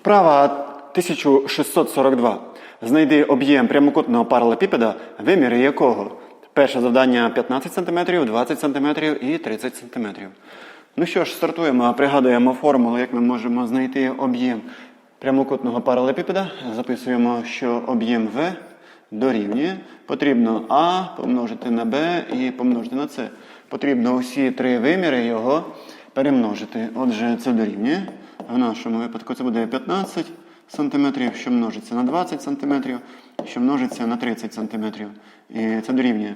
Вправа 1642. Знайди об'єм прямокутного паралепіпеда, виміри якого. Перше завдання 15 см, 20 см і 30 см. Ну що ж, стартуємо, пригадуємо формулу, як ми можемо знайти об'єм прямокутного паралепіпеда. Записуємо, що об'єм В дорівнює. Потрібно А помножити на Б і помножити на С. Потрібно усі три виміри його перемножити. Отже, це дорівнює. В нашому випадку це буде 15 см, що множиться на 20 см, що множиться на 30 см. І це дорівнює.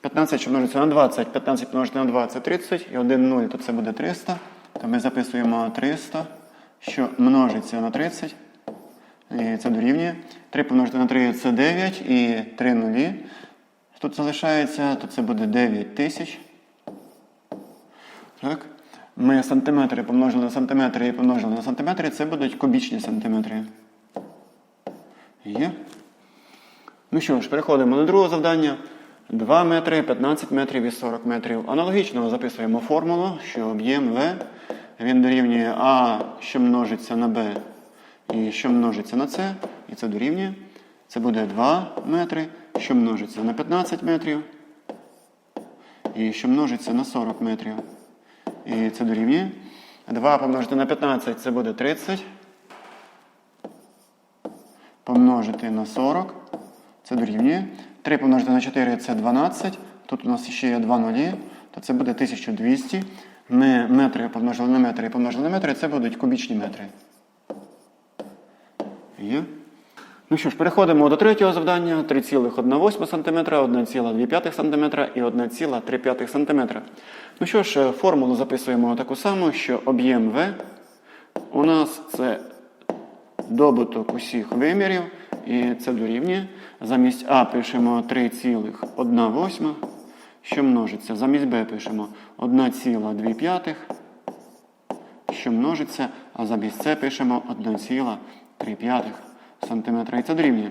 15, що множиться на 20, 15 помножити на 2 це 30, і 1 0, то це буде 300. То ми записуємо 300, що множиться на 30. І це дорівнює. 3 помножити на 3 це 9 і 3 нулі. Тут залишається, то це буде 9 тисяч. Так. Ми сантиметри помножили на сантиметри і помножили на сантиметри, це будуть кубічні сантиметри. Є. Ну що ж, переходимо до другого завдання. 2 метри, 15 метрів і 40 метрів. Аналогічно записуємо формулу, що об'єм В він дорівнює А, що множиться на Б, і що множиться на С, і це дорівнює. Це буде 2 метри, що множиться на 15 метрів, і що множиться на 40 метрів. І це дорівнює. 2 помножити на 15 це буде 30. Помножити на 40. Це дорівнює. 3 помножити на 4 це 12. Тут у нас ще є 2 нулі, то це буде 1200. Ми метри помножили на метри і помножили на метри, це будуть кубічні метри. Є. Ну що ж, переходимо до третього завдання. 3,1 см, 1,2 см і 1,3 см. Ну що ж, формулу записуємо таку саму, що об'єм В у нас це добуток усіх вимірів, і це дорівнює. Замість А пишемо 3,1, що множиться. Замість Б пишемо 1,2, що множиться, а замість С пишемо 1,3 см. І це дорівнює.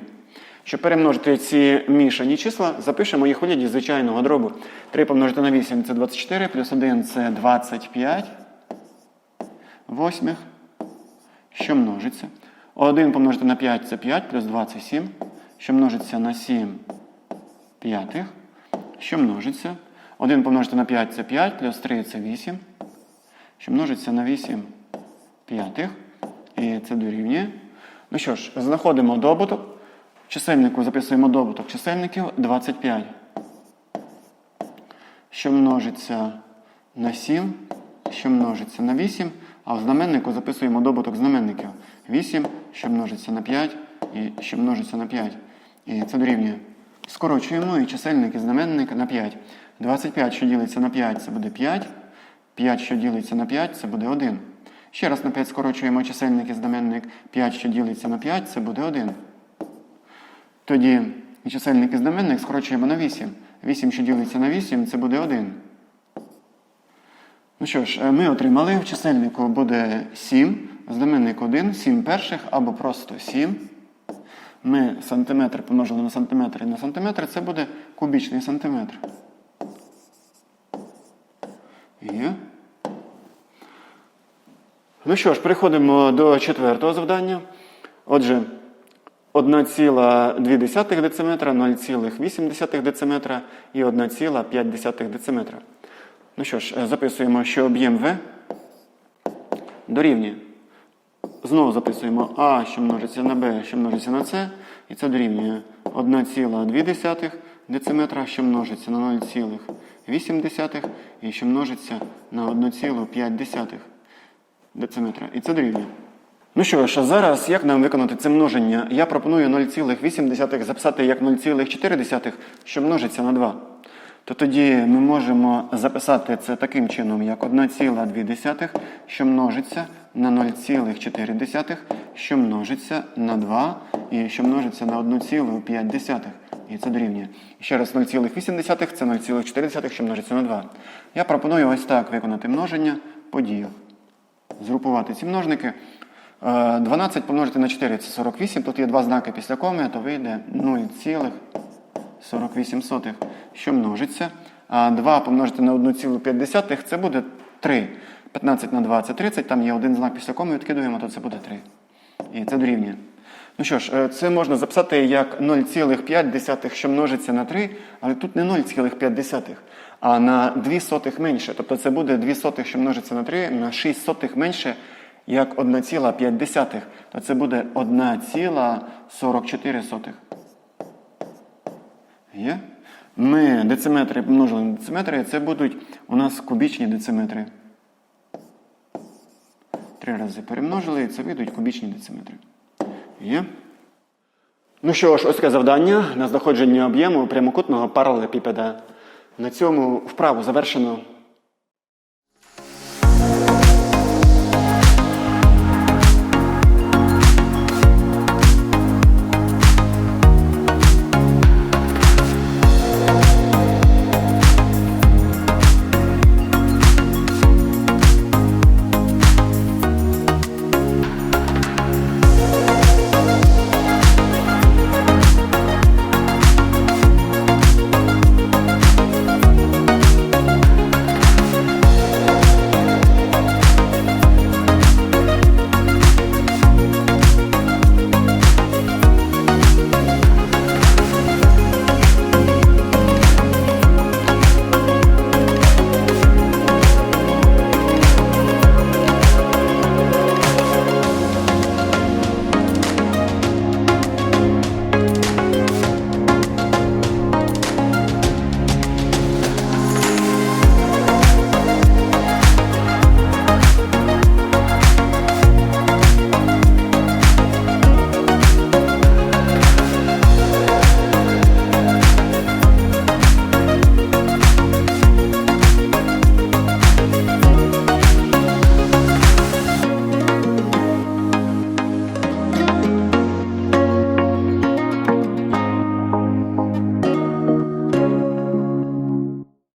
Щоб перемножити ці мішані числа, запишемо їх у вигляді звичайного дробу. 3 помножити на 8 це 24, плюс 1 це 25 восьмих, що множиться. 1 помножити на 5 це 5, плюс 2 це 7, що множиться на 7 п'ятих, що множиться. 1 помножити на 5 це 5, плюс 3 це 8, що множиться на 8 п'ятих. І це дорівнює. Ну що ж, знаходимо добуток. Чисельнику записуємо добуток чисельників 25, що множиться на 7, що множиться на 8, а в знаменнику записуємо добуток знаменників 8, що множиться на 5 і що множиться на 5. І це дорівнює. Скорочуємо і чисельник і знаменник на 5. 25, що ділиться на 5, це буде 5. 5, що ділиться на 5, це буде 1. Ще раз на 5 скорочуємо чисельник і знаменник 5, що ділиться на 5, це буде 1. Тоді чисельник і знаменник скорочуємо на 8. 8, що ділиться на 8, це буде 1. Ну що ж, ми отримали в чисельнику буде 7, знаменник 1, 7 перших або просто 7. Ми сантиметр помножили на сантиметр і на сантиметр, це буде кубічний сантиметр. Є. Ну що ж, переходимо до четвертого завдання. Отже, 1,2 дециметра, 0,8 дециметра і 1,5 дециметра. Ну що ж, записуємо, що об'єм В дорівнює. Знову записуємо А, що множиться на Б, що множиться на С, і це дорівнює 1,2 дециметра, що множиться на 0,8 і що множиться на 1,5 дециметра. І це дорівнює. Ну що ж, а зараз як нам виконати це множення? Я пропоную 0,8 записати як 0,4, що множиться на 2. То тоді ми можемо записати це таким чином, як 1,2, що множиться на 0,4, що множиться на 2 і що множиться на 1,5. І це дорівнює. Ще раз 0,8 це 0,4, що множиться на 2. Я пропоную ось так виконати множення поділ. Згрупувати ці множники. Е, 12 помножити на 4 це 48. Тут є два знаки після коми, то вийде 0,48, що множиться. А 2 помножити на 1,5 це буде 3. 15 на 2 це 30, там є один знак після коми, відкидуємо, то це буде 3. І це дорівнює. Ну що ж, е, це можна записати як 0,5, що множиться на 3, але тут не 0,5, а на 2 сотих менше. Тобто це буде 2 сотих, що множиться на 3, на 6 сотих менше, як 1,5. То це буде 1,44. Є? Ми дециметри помножили на дециметри, це будуть у нас кубічні дециметри. Три рази перемножили, і це вийдуть кубічні дециметри. Є? Ну що ж, ось таке завдання на знаходження об'єму прямокутного паралелепіпеда. На цьому вправу завершено.